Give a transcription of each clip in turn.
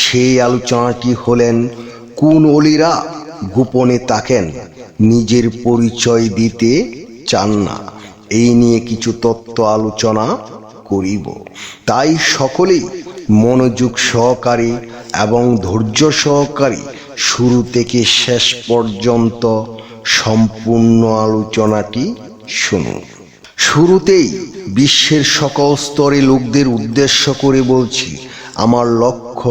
সেই আলোচনাটি হলেন? কোন অলিরা গোপনে তাকেন নিজের পরিচয় দিতে চান না। এই নিয়ে কিছু তত্ত্ব আলোচনা করিব। তাই সকলেই মনোযোগ সহকারী এবং ধৈর্য সহকারী শুরু থেকে শেষ পর্যন্ত সম্পূর্ণ আলোচনাটি শুনুন। শুরুতেই বিশ্বের সকল স্তরে লোকদের উদ্দেশ্য করে বলছি, আমার লক্ষ্য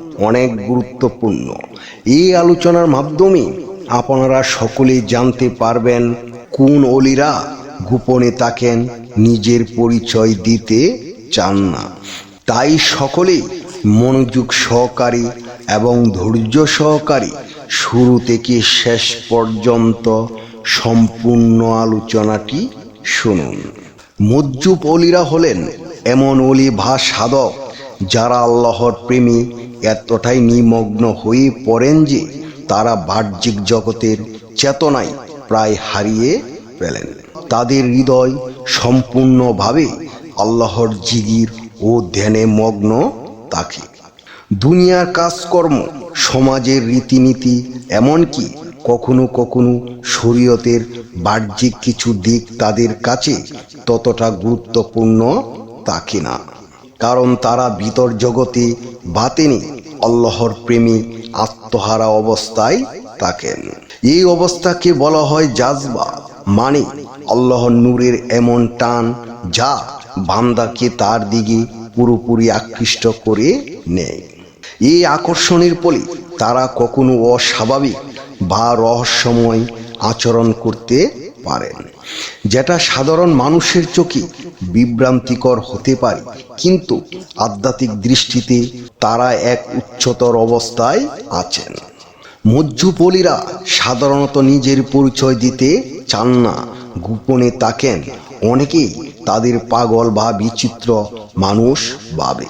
অনেক গুরুত্বপূর্ণ। এই আলোচনার মাধ্যমে আপনারা সকলে জানতে পারবেন কোন অলিরা গোপনে তাকেন নিজের পরিচয় দিতে চান না। তাই সকলে মনোযোগ সহকারী এবং ধৈর্য সহকারী শুরু থেকে শেষ পর্যন্ত সম্পূর্ণ আলোচনাটি শুনুন। মজ্জুব অলিরা হলেন এমন অলি ভা সাধক যারা আল্লাহর প্রেমী এতটাই নিমগ্ন হয়ে পড়েন যে তারা বাহ্যিক জগতের চেতনায় প্রায় হারিয়ে ফেলেন। তাদের হৃদয় সম্পূর্ণভাবে আল্লাহর জিগির ও ধ্যানে মগ্ন থাকে। দুনিয়ার কাজকর্ম, সমাজের রীতিনীতি, এমনকি কখনো কখনো শরীয়তের বাহ্যিক কিছু দিক তাদের কাছে ততটা গুরুত্বপূর্ণ থাকে না। কারণ তারা ভিতর জগতে বাতেনি, আল্লাহর প্রেমী, আত্মহারা অবস্থায় থাকেন। এই অবস্থাকে বলা হয় জাজবা মানে আল্লাহর নূরের এমন টান যা বান্দাকে তার দিকে পুরোপুরি আকৃষ্ট করে নেয়। এই আকর্ষণের ফলে তারা কখনো অস্বাভাবিক বা রহস্যময় আচরণ করতে পারেন, যেটা সাধারণ মানুষের চোখে বিভ্রান্তিকর হতে পারে। কিন্তু আধ্যাত্মিক দৃষ্টিতে তারা এক উচ্চতর অবস্থায় আছেন। মজ্জুপলিরা সাধারণত নিজের পরিচয় দিতে চান না। গোপনে তাকেন অনেকেই তাদের পাগল বা বিচিত্র মানুষ ভাবে।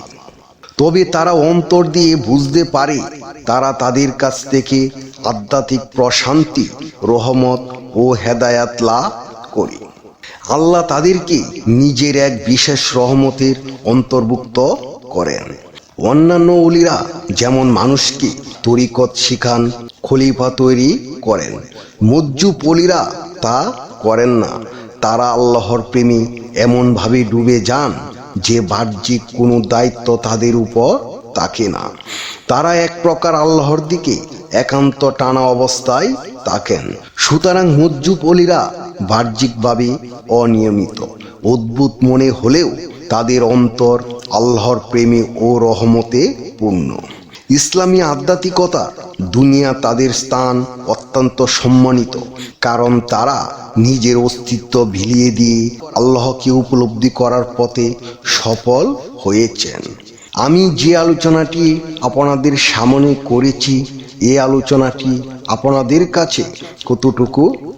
তবে তারা অন্তর দিয়ে বুঝতে পারে, তারা তাদের কাছ থেকে আধ্যাত্মিক প্রশান্তি, রহমত ও হেদায়াত লাভ করে। আল্লাহ তাদেরকে নিজের এক বিশেষ রহমতের অন্তর্ভুক্ত করেন? অন্যান্য অলিরা যেমন মানুষকে তরিকত শিখান, খলিফা তৈরি করেন। মজ্জু পলিরা তা করেন না। তারা আল্লাহর প্রেমে এমনভাবে ডুবে যান যে বাহ্যিক কোনো দায়িত্ব তাদের উপর থাকে না। তারা এক প্রকার আল্লাহর দিকে একান্ত টানা অবস্থায় থাকেন। সুতরাং মজ্জুব অলিরা বাহ্যিকভাবে অনিয়মিত। অদ্ভুত মনে হলেও তাদের অন্তর আল্লাহর প্রেমে ও রহমতে পূর্ণ। ইসলামী আধ্যাত্মিকতা দুনিয়া তাদের স্থান অত্যন্ত সম্মানিত, কারণ তারা নিজের অস্তিত্ব ভিলিয়ে দিয়ে আল্লাহকে উপলব্ধি করার পথে সফল হয়েছেন। আমি যে আলোচনাটি আপনাদের সামনে করেছি, এ আলোচনাটি আপনাদের কাছে কতটুকু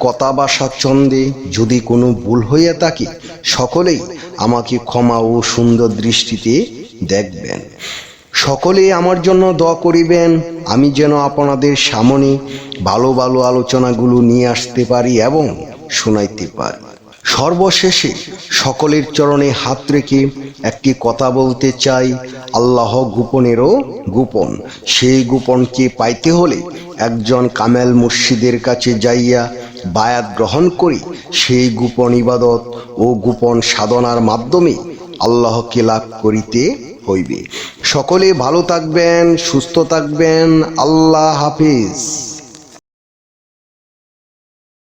কথা বা স্বাচ্ছন্দ্যে যদি কোনো ভুল হইয়া থাকে, সকলেই আমাকে ক্ষমা ও সুন্দর দৃষ্টিতে দেখবেন। সকলে আমার জন্য দোয়া করিবেন, আমি যেন আপনাদের সামনে ভালো ভালো আলোচনাগুলো নিয়ে আসতে পারি এবং শোনাইতে পারি। সর্বশেষে সকলের চরণে হাত রেখে একটি কথা বলতে চাই, আল্লাহ গোপনেরও গোপন। সেই গোপনকে পাইতে হলে একজন কামেল মুর্শিদের কাছে যাইয়া বায়াত গ্রহণ করি, সেই গোপন ইবাদত ও গোপন সাধনার মাধ্যমে আল্লাহকে লাভ করিতে হইবে। সকলে ভালো থাকবেন, সুস্থ থাকবেন। আল্লাহ হাফিজ।